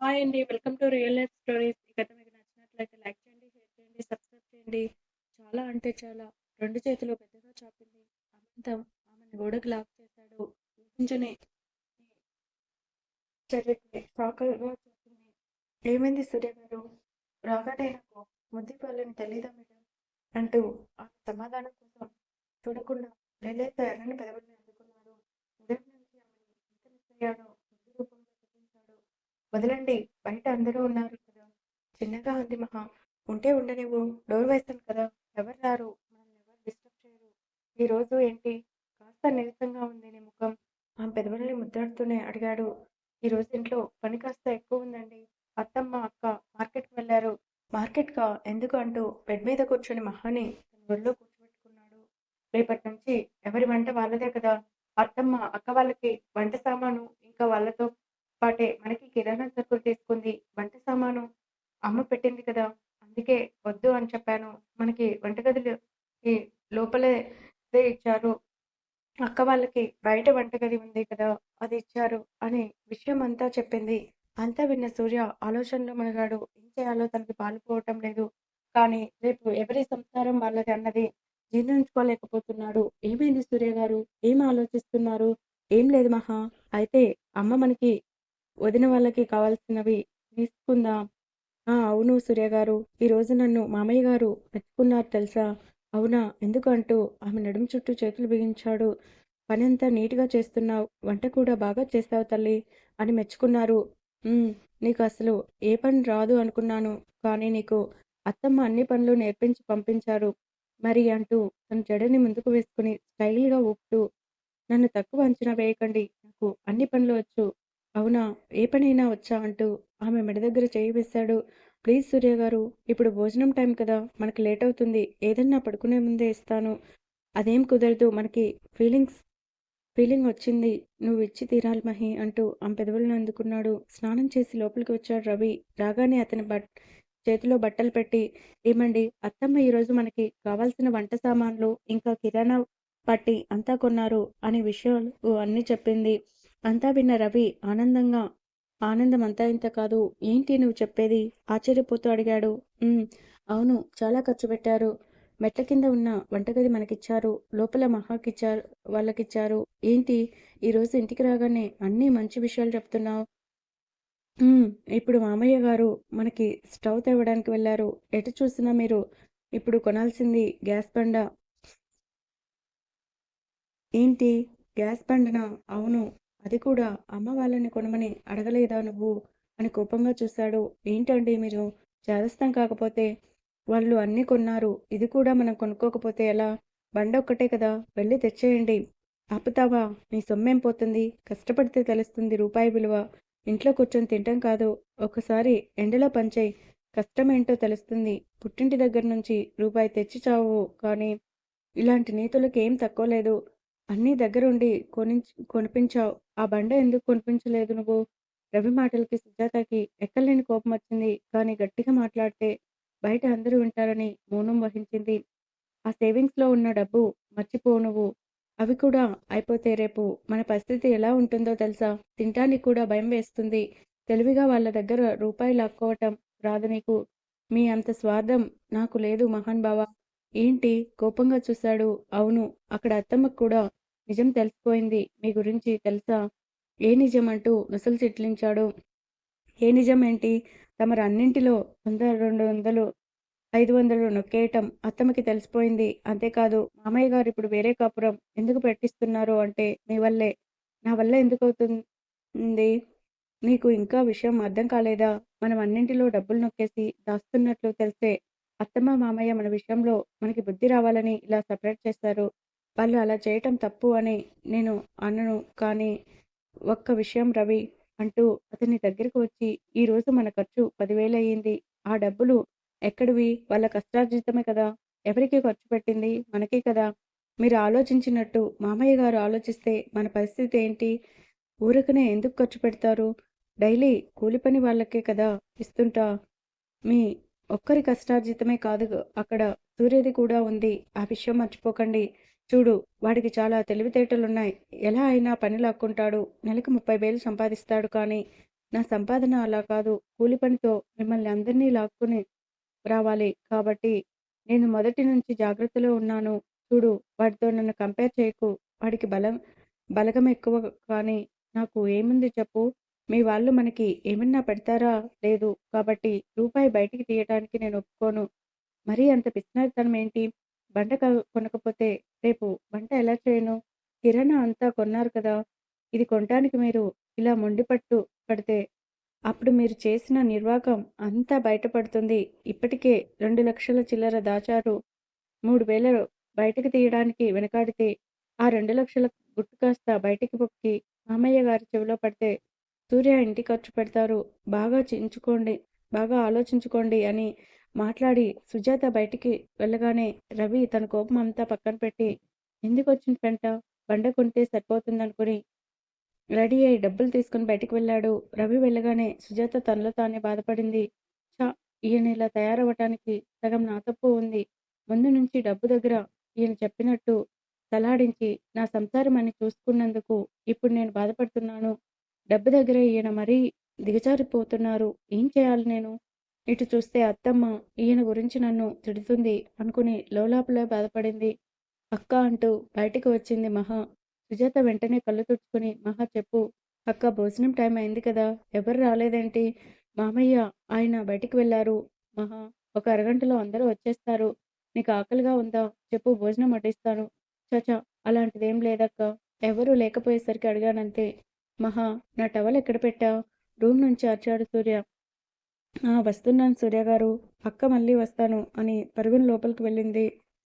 Hi అండి. Welcome to real life stories. ఈ కథ మీకు నచ్చినట్లయితే లైక్ చేయండి, షేర్ చేయండి, సబ్స్క్రైబ్ చేయండి. చాలా అంటే చాలా రెండు చేతులు పెద్దగా చాపింది. అనంతం ఆమెను గోడకు లాక్ చేశాడు. ఊహించని షాకర్‌గా చూసింది. ఏమైంది సూర్య గారు? రాగానే నాకు ముద్దివ్వాలని తెలీదా మేడం? అంటూ ఆమె సమాధానం కోసం చూడకుండా లేలేత ఎర్రని పెదవులను అందుకున్నాడు. ఉదయం నుంచి ఆమెను ఎంత మిస్ అయ్యానో వదలండి బయట అందరూ ఉన్నారు కదా! చిన్నగా అంది మహా. ఉంటే ఉండనివ్వు. డోర్ వేస్తాను కదా! ఎవరు రారు. మనల్ని ఎవరు డిస్టర్బ్ చేయరు. ఈ రోజు ఏంటి? కాస్త నీరసంగా ఉంది నీ ముఖం. ఆమె పెదవుల్ని ముద్దాడుతూనే అడిగాడు. ఈ రోజు ఇంట్లో పని కాస్త ఎక్కువ ఉందండి. అత్తమ్మ, అక్క మార్కెట్‌కి వెళ్ళారు మార్కెట్‌కా? ఎందుకు? అంటూ బెడ్ మీద కూర్చొని మహాని తన ఒళ్ళో కూర్చోబెట్టుకున్నాడు. రేపటి నుంచి ఎవరి వంట వాళ్ళదే కదా! అత్తమ్మ, అక్క వాళ్ళకి వంట సామాను ఇంకా వాళ్ళతో పాటే మనకి కిరాణా సరుకులు తీసుకుంది. వంట సామాను అమ్మ పెట్టింది కదా! అందుకే వద్దు అని చెప్పాను. మనకి వంటగదులు ఈ లోపలే ఇచ్చారు. అక్క వాళ్ళకి బయట వంటగది ఉంది కదా! అది ఇచ్చారు అని విషయం అంతా చెప్పింది. అంతా విన్న సూర్య ఆలోచనలో మునిగాడు. ఏం చేయాలో తనకి పాలుపోవటం లేదు. కానీ రేపు ఎవరి సంసారం వాళ్ళది అన్నది జీర్ణించుకోలేకపోతున్నాడు. ఏమైంది సూర్య గారు ఏం ఆలోచిస్తున్నారు? ఏం లేదు మహా! అయితే అమ్మ మనకి వదిన వాళ్ళకి కావాల్సినవి తీసుకుందా? ఆ! అవును సూర్య గారు ఈరోజు నన్ను మామయ్య గారు మెచ్చుకున్నారు తెలుసా? అవునా? ఎందుకు? అంటూ ఆమె నడుము చుట్టూ చేతులు బిగించాడు. పనంతా నీట్‌గా చేస్తున్నావు వంట కూడా బాగా చేస్తావు తల్లి అని మెచ్చుకున్నారు. నీకు అసలు ఏ పని రాదు అనుకున్నాను. కానీ నీకు అత్తమ్మ అన్ని పనులు నేర్పించి పంపించారు మరి అంటూ తన జడని ముందుకు వేసుకుని స్టైల్‌గా ఊపుతూ నన్ను తక్కువ అంచనా వేయకండి. నాకు అన్ని పనులు వచ్చు. అవునా? ఏ పనైనా వచ్చా? అంటూ ఆమె మెడ దగ్గర చేయి వేశాడు. ప్లీజ్ సూర్య గారు ఇప్పుడు భోజనం టైం కదా! మనకి లేట్ అవుతుంది. ఏదన్నా పడుకునే ముందే ఇస్తాను. అదేం కుదరదు. మనకి ఫీలింగ్స్ ఫీలింగ్ వచ్చింది. నువ్వు ఇచ్చి తీరాలి మహి అంటూ ఆమె పెదవులను అందుకున్నాడు. స్నానం చేసి లోపలికి వచ్చాడు రవి. రాగానే అతని బట్ చేతిలో బట్టలు పెట్టి ఏమండి అత్తమ్మ ఈరోజు మనకి కావాల్సిన వంట సామాన్లు ఇంకా కిరాణా పట్టి అంతా కొన్నారు అనే విషయాలు అన్నీ చెప్పింది. అంతా విన్న రవి ఆనందంగా ఆనందం అంతా ఇంత కాదు. ఏంటి నువ్వు చెప్పేది? ఆశ్చర్యపోతూ అడిగాడు. అవును. చాలా ఖర్చు పెట్టారు. మెట్ల కింద ఉన్న వంటగది మనకిచ్చారు. లోపల మహాకిచ్చారు వాళ్ళకిచ్చారు. ఏంటి? ఈరోజు ఇంటికి రాగానే అన్ని మంచి విషయాలు చెప్తున్నావు ఇప్పుడు మామయ్య గారు మనకి స్టవ్ తేవడానికి వెళ్ళారు ఎటు చూసినా మీరు ఇప్పుడు కొనాల్సింది గ్యాస్ బండ. ఏంటి? గ్యాస్ బండనా? అవును. అది కూడా అమ్మ వాళ్ళని కొనమని అడగలేదా నువ్వు? అని కోపంగా చూశాడు. ఏంటండి మీరు? చేదస్తం కాకపోతే వాళ్ళు అన్నీ కొన్నారు. ఇది కూడా మనం కొనుక్కోకపోతే ఎలా? బండ ఒక్కటే కదా! వెళ్ళి తెచ్చేయండి. ఆపుతావా? నీ సొమ్మేం పోతుంది? కష్టపడితే తెలుస్తుంది రూపాయి విలువ. ఇంట్లో కూర్చొని తింటం కాదు. ఒకసారి ఎండలో పనిచెయ్. కష్టమేంటో తెలుస్తుంది. పుట్టింటి దగ్గర నుంచి రూపాయి తెచ్చి చావు కానీ ఇలాంటి నీతులకి ఏం తక్కువ లేదు. అన్నీ దగ్గరుండి కొనించ్ కొనిపించావ్. ఆ బండ ఎందుకు కొనిపించలేదు నువ్వు? రవి మాటలకి సుజాతకి ఎక్కడలేని కోపమొచ్చింది. కానీ గట్టిగా మాట్లాడితే బయట అందరూ వింటారని మౌనం వహించింది. ఆ సేవింగ్స్‌లో ఉన్న డబ్బు మర్చిపో నువ్వు. అవి కూడా అయిపోతే రేపు మన పరిస్థితి ఎలా ఉంటుందో తెలుసా? తింటానికి కూడా భయం వేస్తుంది. తెలివిగా వాళ్ళ దగ్గర రూపాయి లాక్కోవటం రాదు నీకు. మీ అంత స్వార్థం నాకు లేదు మహానుభావా! ఏంటి? కోపంగా చూశాడు. అవును. అక్కడ అత్తమ్మకు కూడా నిజం తెలిసిపోయింది మీ గురించి తెలుసా? ఏ నిజం? అంటూ నొసలు చిట్లించాడు. ఏ నిజం ఏంటి? తమరు అన్నింటిలో వంద, రెండు వందలు, ఐదు వందలు నొక్కేయటం అత్తమ్మకి తెలిసిపోయింది. అంతేకాదు మామయ్య గారు ఇప్పుడు వేరే కాపురం ఎందుకు పెట్టిస్తున్నారు అంటే మీ వల్లే. నా వల్ల ఎందుకవుతుంది? నీకు ఇంకా విషయం అర్థం కాలేదా? మనం అన్నింటిలో డబ్బులు నొక్కేసి దాస్తున్నట్లు తెలిసే అత్తమ్మ, మామయ్య మన విషయంలో మనకి బుద్ధి రావాలని ఇలా సెపరేట్ చేస్తారు వాళ్ళు అలా చేయటం తప్పు అని నేను అనను కానీ ఒక్క విషయం రవి అంటూ అతని దగ్గరకు వచ్చి ఈ రోజు మన ఖర్చు పదివేలు అయ్యింది ఆ డబ్బులు ఎక్కడివి? వాళ్ళ కష్టార్జితమే కదా! ఎవరికి ఖర్చు పెట్టింది? మనకే కదా! మీరు ఆలోచించినట్టు మామయ్య గారు ఆలోచిస్తే మన పరిస్థితి ఏంటి? ఊరకనే ఎందుకు ఖర్చు పెడతారు? డైలీ కూలి పని వాళ్ళకే కదా ఇస్తుంటా. మీ ఒక్కరి కష్టార్జితమే కాదు అక్కడ సూర్యది కూడా ఉంది. ఆ విషయం మర్చిపోకండి. చూడు వాడికి చాలా తెలివితేటలున్నాయి. ఎలా అయినా పని లాక్కుంటాడు. నెలకు ముప్పై వేలు సంపాదిస్తాడు కానీ నా సంపాదన అలా కాదు. కూలి పనితో మిమ్మల్ని అందరినీ లాక్కుని రావాలి. కాబట్టి నేను మొదటి నుంచి జాగ్రత్తలో ఉన్నాను. చూడు వాడితో నన్ను కంపేర్ చేయకు. వాడికి బలం బలగం ఎక్కువ కానీ నాకు ఏముంది చెప్పు? మీ వాళ్ళు మనకి ఏమన్నా పెడతారా? లేదు. కాబట్టి రూపాయి బయటికి తీయటానికి నేను ఒప్పుకోను. మరీ అంత పిచ్చినతనం ఏంటి? బండ క- కొనకపోతే రేపు వంట ఎలా చేయను? కిరాణా అంతా కొన్నారు కదా! ఇది కొనటానికి మీరు ఇలా మొండిపట్టు పడితే అప్పుడు మీరు చేసిన నిర్వాకం అంతా బయటపడుతుంది. ఇప్పటికే రెండు లక్షల చిల్లర దాచారు. మూడు వేలు బయటకు తీయడానికి వెనకాడితే ఆ రెండు లక్షల గుట్టు కాస్త బయటికి పొక్కి మామయ్య గారి చెవిలో పడితే సూర్య ఇంటి ఖర్చు పెడతారు. బాగా చించుకోండి బాగా ఆలోచించుకోండి అని మాట్లాడి సుజాత బయటికి వెళ్ళగానే రవి తన కోపం అంతా పక్కన పెట్టి ఎందుకొచ్చిన పెంట బండ కొంటే సరిపోతుందనుకుని రెడీ అయి డబ్బులు తీసుకుని బయటికి వెళ్ళాడు. రవి వెళ్ళగానే సుజాత తనలో తానే బాధపడింది. చా ఈయన ఇలా తయారవ్వటానికి సగం నా తప్పు ఉంది. ముందు నుంచి డబ్బు దగ్గర ఈయన చెప్పినట్టు తలాడించి నా సంసారం అని చూసుకున్నందుకు ఇప్పుడు నేను బాధపడుతున్నాను. డబ్బు దగ్గర ఈయన మరీ దిగజారిపోతున్నారు. ఏం చేయాలి నేను? ఇటు చూస్తే అత్తమ్మ ఈయన గురించి నన్ను తిడుతుంది అనుకుని లోలాపల బాధపడింది. అక్కా అంటూ బయటికి వచ్చింది మహా. సుజాత వెంటనే కళ్ళు తుడుచుకుని మహా చెప్పు. అక్క భోజనం టైం అయింది కదా! ఎవరు రాలేదేంటి? మామయ్య ఆయన బయటికి వెళ్ళారు. మహా ఒక అరగంటలో అందరూ వచ్చేస్తారు. నీకు ఆకలిగా ఉందా? చెప్పు భోజనం వడ్డిస్తాను. చచా అలాంటిదేం లేదక్కా. ఎవరూ లేకపోయేసరికి అడిగానంతే. మహా నా టవల్ ఎక్కడ పెట్టా రూమ్ నుంచి అరిచాడు సూర్య. వస్తున్నాను వస్తున్నాను సూర్యగారూ. అక్క మళ్ళీ వస్తాను అని పరుగున లోపలికి వెళ్ళింది.